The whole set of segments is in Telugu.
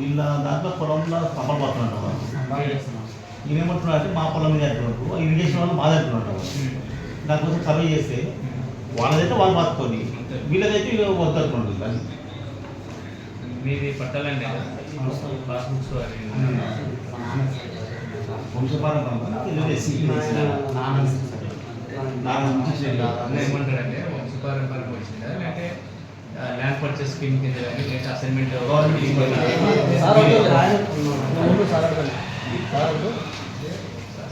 వీళ్ళ దాంట్లో పొలంలో కప్పలు పడుతున్నట్టు బాగా చేస్తున్నాం ఈయన ఏమంటున్నాడు అంటే మా పొలం మీద అంటున్నారు ఇరిగేషన్ వాళ్ళు బాధ అంటున్నట్టు దానికోసం సర్వే చేస్తే వాళ్ళదైతే వాళ్ళు బతుకొని వీళ్ళదైతే వీళ్ళు వద్దంటున్నారు అది మీది పట్టాలండి. పాస్బుక్స్ అవి. వంశపారం కనుక తెలియజేసి నాన్న నాన్న నుంచి అన్న ఏమంటారంటే వంశపారంపరం వచ్చిందా? లేకపోతే ల్యాండ్ పర్చేస్ స్కీమ్ కింద కానీ లేకపోతే assignment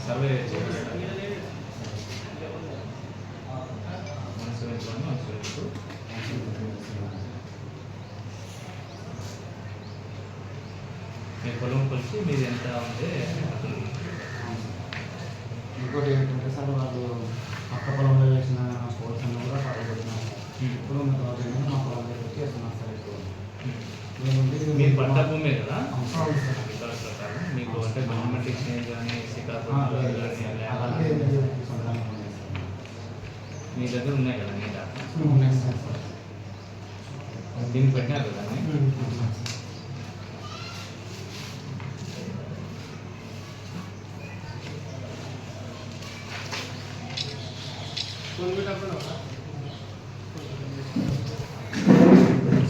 survey one seventy one one seventy two మీ పొలం కొలిసి మీది ఎంత ఉంది అసలు ఇంకోటి ఏంటంటే సార్ వాళ్ళు పక్క పొలంలో వేసిన స్పోర్ట్స్ అన్నీ కూడా పడబడుతున్నాం ఇప్పుడు మా తర్వాత ఏంటంటే మా పొలంలో పెట్టి వేస్తున్నాం సార్ ఇప్పుడు మేము మీ పంట భూమే కదా అవును సార్ రికార్డు ప్రకారం మీకు అంటే గవర్నమెంట్ ఇచ్చినవి కానీ ఆ, శ్రీకాకుళం లేదు, కానీ లేదు. ల్యాండ్ అలాగే సొంతంగా ఉన్నాయి సార్. మీ దగ్గర ఉన్నాయి కదా మీ డాటా ఉన్నాయి సార్. దీనికి పెట్టినారు కదా అన్ని? ఉన్నాయి sir.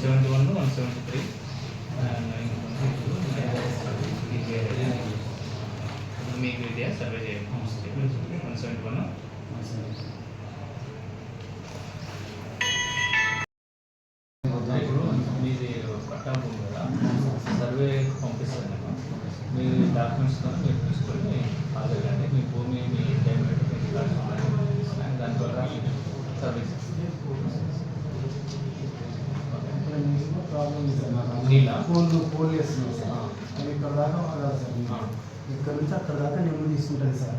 Seventy one one seventy three. మీకు ఇదే సర్వే చేయండి. One seventy one. ఇప్పుడు మీది పట్టా భూమి కదా. సర్వే పంపిస్తాను నేను. మీ డాక్యుమెంట్స్ కూడా మీరు తీసుకొని హాజరుగానే మీ భూమి మీ ప్రాబ్లం లేదు సార్ నాకు. నీలా? కోళ్ళు కోళ్ళు వేస్తున్నాం సార్. అది ఇక్కడ దాకా కాదు సార్. ఇక్కడ నుంచి అక్కడ దాకా నెమ్మ తీసుకుంటుంది సార్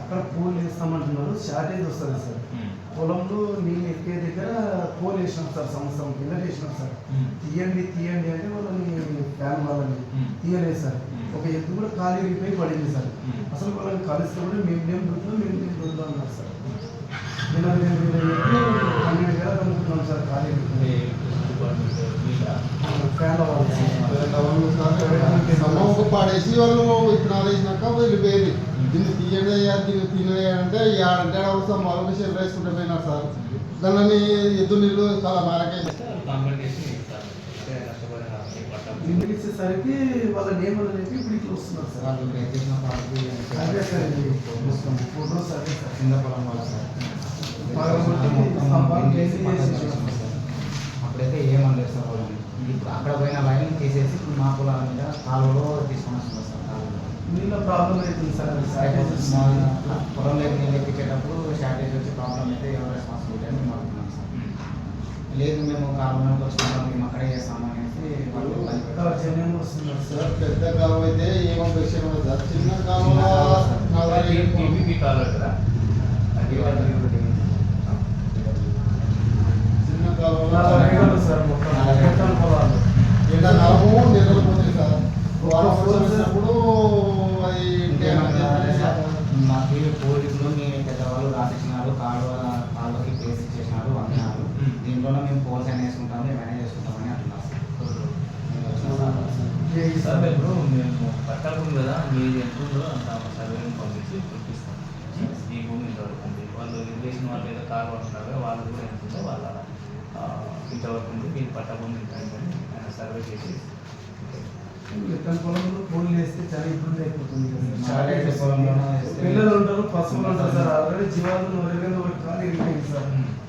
అక్కడ పూలు వేస్తామంటున్నారు షార్టేజ్ వస్తుంది సార్ పొలంలో నీళ్ళు ఎక్కే దగ్గర పోల్ వేసినాం సార్ సంవత్సరం కింద వేసినాం సార్ తీయండి తీయండి అంటే వాళ్ళని ఫ్యాన్ వాళ్ళని. తీయలేదు సార్. ఒక ఎత్తు కూడా ఖాళీ రిపోయి పడింది సార్. అసలు వాళ్ళని కలిస్తే కూడా మేము మేము దుడ్లు మేము మేము దుడ్లు అన్నారు సార్ వీళ్ళ ఎత్తు పన్నెండు వేల కనుక్కున్నాం సార్ ఖాళీ రిపోయి డిపార్ట్మెంట్ మీలా ఫ్యాన్ సమ్మకు పాడేసి వాళ్ళు విత్తనాలు వేసినాక వీళ్ళు వేరు. దీన్ని తీయండి అయ్యా దీన్ని తినయ్యా అంటే ఏడంటే అవసరం. వాళ్ళకి షెల్ వేసుకుంటే పోయినారు సార్. దాన్ని ఎద్దు నీళ్ళు చాలా మేరకే ఇచ్చేసరికి వాళ్ళ నేమలు చెప్పి ఇప్పుడు ఇట్లా వస్తున్నారు సార్. వాళ్ళు ప్రయత్నించిన పార్టీ అదే సార్ ఫోటోస్ అదే సార్. కింద పొలం పెట్టేసాం సార్. అప్పుడైతే ఏమనలేదు సార్ వాళ్ళని. ఇప్పుడు అక్కడ పోయిన లైన్ తీసేసి ఇప్పుడు మా పొలాల మీద కాలువలో తీసుకొని సార్ కాలువలో. నీళ్ళ ప్రాబ్లం అవుతుంది సార్ షార్టేజ్ పొలంలోకి నీళ్ళు ఎక్కించేటప్పుడు షార్టేజ్ వచ్చే ప్రాబ్లం అయితే ఎవరు రెస్పాన్సిబిలిటీ అని మేము అడుగుతున్నాం సార్. లేదు మేము కాలువలోకి వచ్చినాం మేము అక్కడే చేస్తాము అనేసి వాళ్ళు వస్తున్నారు సార్. పెద్ద కాలువ అయితే ఏమో విషయం లేదు సార్ చిన్న కాలువ నలభై ఏడు టీవీపీ కావాలి కదా అది వాళ్ళు ఇప్పుడు చిన్న కాలువ నలభై ఏళ్ళు సార్ మొత్తం మొత్తం పొలాలు ఎండాకాలము నీళ్ళు పోతాయి సార్ వారం వచ్చినప్పుడు అది ఇంకేమంటారంటే సార్, మాకు పూర్వీకులు మీ పెద్దవాళ్ళు రాసిచ్చినారు కాలువ కాలువకి ప్లేస్ ఇచ్చేసినారు అన్నారు. దీంట్లోనే మేము పోల్స్ అని వేసుకుంటాము ఏమైనా చేసుకుంటామని అంటున్నారు. సార్. ఇప్పుడు మేము పట్టా భూమి కదా మీది ఎంత ఉందో అంత సర్వేని పంపించి చూపిస్తాం. ఈ భూమి ఇంతవరకు ఉంది. వాళ్ళు ఇరిగేషన్ వాళ్ళు ఏదో కార్ పడుతున్నారు వాళ్ళు కూడా ఎంత ఉందో వాళ్ళ ఇంతవరకు ఉంది. మీ పట్టా భూమి ఇంత సర్వే చేసి ఎక్కడ పొలంలో పూలు వేస్తే చాలా ఇబ్బంది అయిపోతుంది పిల్లలు ఉంటారు పశువులు ఉంటారు సార్. ఆల్రెడీ జీవాలు నూరు వేలు ఒకటి కాదు ఇరిగిపోయింది సార్.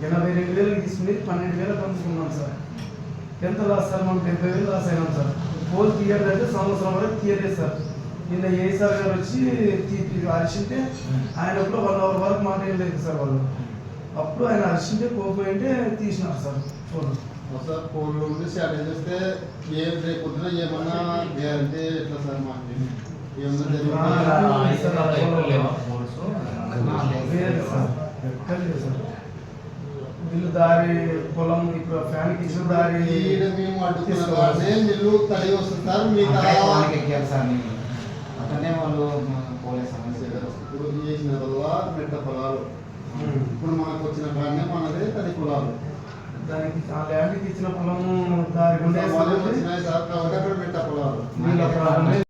ఎనభై రెండు వేలకు తీసుకుని పన్నెండు వేలకు పంచుకున్నాం సార్. ఎంత లాస్ సార్? మనం డెబ్బై వేలు లాస్ అయినాం సార్. పోల్ తీయాలంటే సంవత్సరం వరకు తీయలేదు సార్. నిన్న ఏ సార్ గారు వచ్చి అరిచింటే ఆయన కూడా వన్ అవర్ వరకు మాట లేదు సార్ వాళ్ళు. అప్పుడు ఆయన అరిచింటే కోపోయింటే తీసినారు సార్ ఫోన్ సార్ కోళ్ళు ఉండి షార్టేజ్ వస్తే ఏ ఏమన్నా గ్యారంటీ ఎట్లా సార్ మాకు ఏమన్నా వీళ్ళు దారి పొలం ఇప్పుడు ఫ్యాన్కి ఇచ్చిన దారి మేము అడ్డుకున్నాం తీసుకోవాలి. నీళ్ళు తడి వస్తుంది సార్ పొలానికి ఎక్కారు సార్ అక్కడనే వాళ్ళు పోలే సమస్య ఇప్పుడు చేసిన వల్ల మెట్ట పొలాలు. ఇప్పుడు మనకు వచ్చిన కాడనే మనదే తడి పొలాలు దానికి ఆ ల్యాండ్కి ఇచ్చిన పొలము దానికి ఉండే సమాజం